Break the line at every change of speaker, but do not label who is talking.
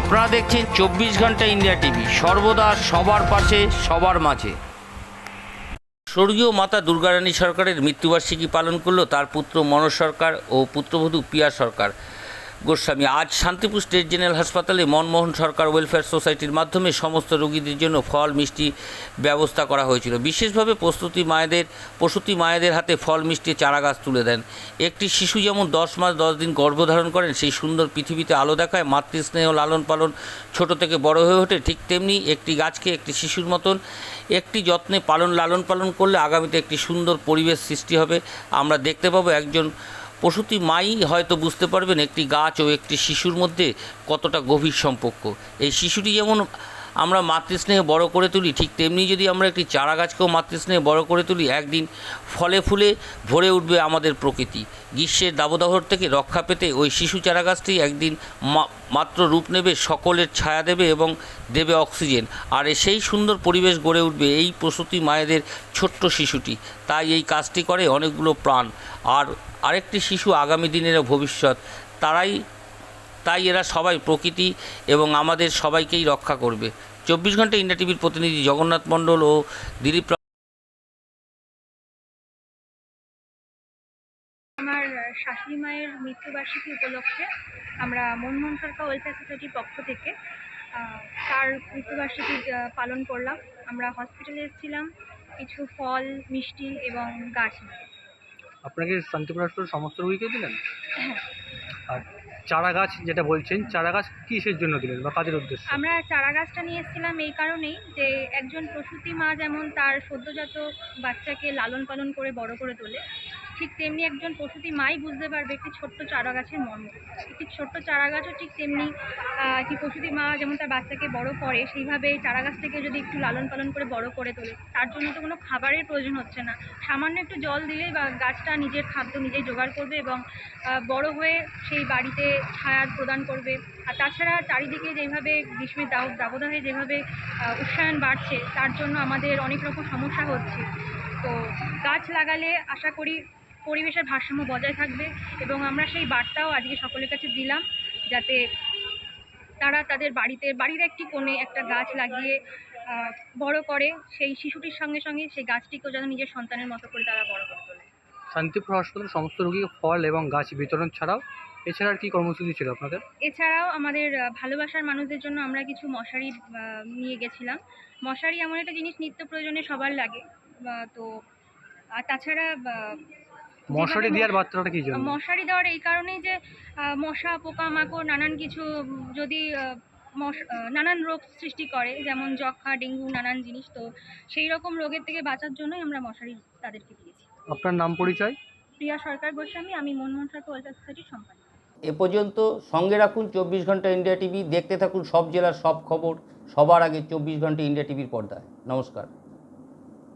আপনারা দেখছেন চব্বিশ ঘণ্টা ইন্ডিয়া টিভি। সর্বদা সবার পাশে, সবার মাঝে। স্বর্গীয় মাতা দুর্গারানী সরকারের মৃত্যুবার্ষিকী পালন করল তার পুত্র মনোজ সরকার ও পুত্রবধূ পিয়া সরকার। গোস্বামী, আজ শান্তিপুর স্টেট জেনারেল হাসপাতালে মনমোহন সরকার ওয়েলফেয়ার সোসাইটির মাধ্যমে সমস্ত রোগীদের জন্য ফল, মিষ্টি ব্যবস্থা করা হয়েছিল। বিশেষভাবে প্রস্তুতি মায়েদের, প্রসূতি মায়েদের হাতে ফল, মিষ্টি চারা গাছ তুলে দেন। একটি শিশু যেমন দশ মাস দশ দিন গর্ভধারণ করেন, সেই সুন্দর পৃথিবীতে আলো দেখায়, মাতৃস্নেহ লালন পালন ছোট থেকে বড় হয়ে ওঠে, ঠিক তেমনি একটি গাছকে একটি শিশুর মতন একটি যত্নে পালন লালন পালন করলে আগামীতে একটি সুন্দর পরিবেশ সৃষ্টি হবে। আমরা দেখতে পাবো একজন প্রসূতি মাই হয়তো বুঝতে পারবেন, একটি গাছ ও একটি শিশুর মধ্যে কতটা গভীর সম্পর্ক। এই শিশুটি যেমন আমরা মাতৃস্নেহে বড় করে তুলি, ঠিক তেমনি যদি আমরা একটি চারা গাছকেও মাতৃস্নেহে বড় করে তুলি, একদিন ফলে ফুলে ভরে উঠবে আমাদের প্রকৃতি। গ্রীষ্মের দাবদাহর থেকে রক্ষা পেতে ওই শিশু চারা গাছটি একদিন মাত্র রূপ নেবে, সকলের ছায়া দেবে এবং দেবে অক্সিজেন। আর সেই সুন্দর পরিবেশ গড়ে উঠবে, এই প্রসূতি মায়েদের ছোট্ট শিশুটি। তাই এই কাজটি করে অনেকগুলো প্রাণ। আর আরেকটি শিশু আগামী দিনের ভবিষ্যৎ, তারাই তাই এরা সবাই প্রকৃতি এবং আমাদের সবাইকেই রক্ষা করবে। চব্বিশ ঘণ্টা ইন্ডিয়া টিভির প্রতিনিধি জগন্নাথ মণ্ডল ও দিলীপ
আমার শাশুড়ি মায়ের মৃত্যুবার্ষিকী উপলক্ষে আমরা মনমোহন সরকার ওয়েলফেয়ার সোসাইটির পক্ষ থেকে আহ, তার মৃত্যুবার্ষিকী আহ, পালন করলাম। আমরা হসপিটালে এসেছিলাম কিছু ফল মিষ্টি এবং গাছ
আপনাকে শান্তিপুর সমস্ত রোগীকে দিলেন?
হ্যাঁ।
আর চারা গাছ যেটা বলছেন চারা গাছ কিসের জন্য দিলেন বা কাজের উদ্দেশ্যে?
আমরা চারা গাছটা নিয়ে এসেছিলাম এই কারণেই যে একজন প্রসূতি মা যেমন তার সদ্যজাত বাচ্চাকে লালন পালন করে বড় করে তোলে ঠিক তেমনি একজন প্রসূতি মাই বুঝতে পারবে একটি ছোট্ট চারা গাছের মর্ম। একটি ছোট্ট চারা গাছও ঠিক তেমনি একটি প্রসূতি মা যেমন তার বাচ্চাকে বড় করে, সেইভাবে চারা গাছটাকে যদি একটু লালন পালন করে বড় করে তোলে, তার জন্য তো কোনো খাবারের প্রয়োজন হচ্ছে না। সামান্য একটু জল দিলেই বা গাছটা নিজের খাদ্য নিজেই জোগাড় করবে এবং বড় হয়ে সেই বাড়িতে ছায়া প্রদান করবে। আর তাছাড়া চারিদিকে যেভাবে গ্রীষ্মের দাব, দাবদাহে যেভাবে উষ্ণায়ন বাড়ছে, তার জন্য আমাদের অনেক রকম সমস্যা হচ্ছে। তো গাছ লাগালে আশা করি পরিবেশের ভারসাম্য বজায় থাকবে এবং আমরা সেই বার্তাও আজকে সকলের কাছে দিলাম যাতে তারা তাদের বাড়িতে বাড়ির একটি কোণে একটা গাছ লাগিয়ে বড় করে সেই শিশুটির সঙ্গে সঙ্গে সেই গাছটিকেও যেন নিজের সন্তানের মতো করে তারা বড় করে তোলে।
শান্তিপুর হাসপাতাল সমস্ত রোগীকে ফল এবং গাছ বিতরণ ছাড়াও এছাড়া আর কি কর্মসূচি ছিল আপনাদের?
এছাড়াও আমাদের ভালোবাসার মানুষদের জন্য আমরা কিছু মশারি নিয়ে গেছিলাম। মশারি এমন একটা জিনিস নিত্য প্রয়োজনে সবার লাগে। তো আর তাছাড়া
মশারি দেওয়ার বার্তাটা কি জন্য?
মশারি দেওয়ার এই কারণেই যে মশা পোকামাকড় নানান কিছু যদি আহ, নানান রোগ সৃষ্টি করে যেমন যক্ষা ডেঙ্গু নানান জিনিস তো সেই রকম রোগের থেকে বাঁচার জন্যই আমরা মশারি তাদেরকে দিয়েছি।
আপনার নাম পরিচয়?
প্রিয়া সরকার গোস্বামী আমি মনমোহন সরকার ওয়েলফেয়ার সোসাইটির সম্পাদক।
এ পর্যন্ত সঙ্গে রাখুন চব্বিশ ঘণ্টা ইন্ডিয়া টিভি দেখতে থাকুন সব জেলার সব খবর সবার আগে চব্বিশ ঘণ্টা ইন্ডিয়া টিভির পর্দায়। নমস্কার।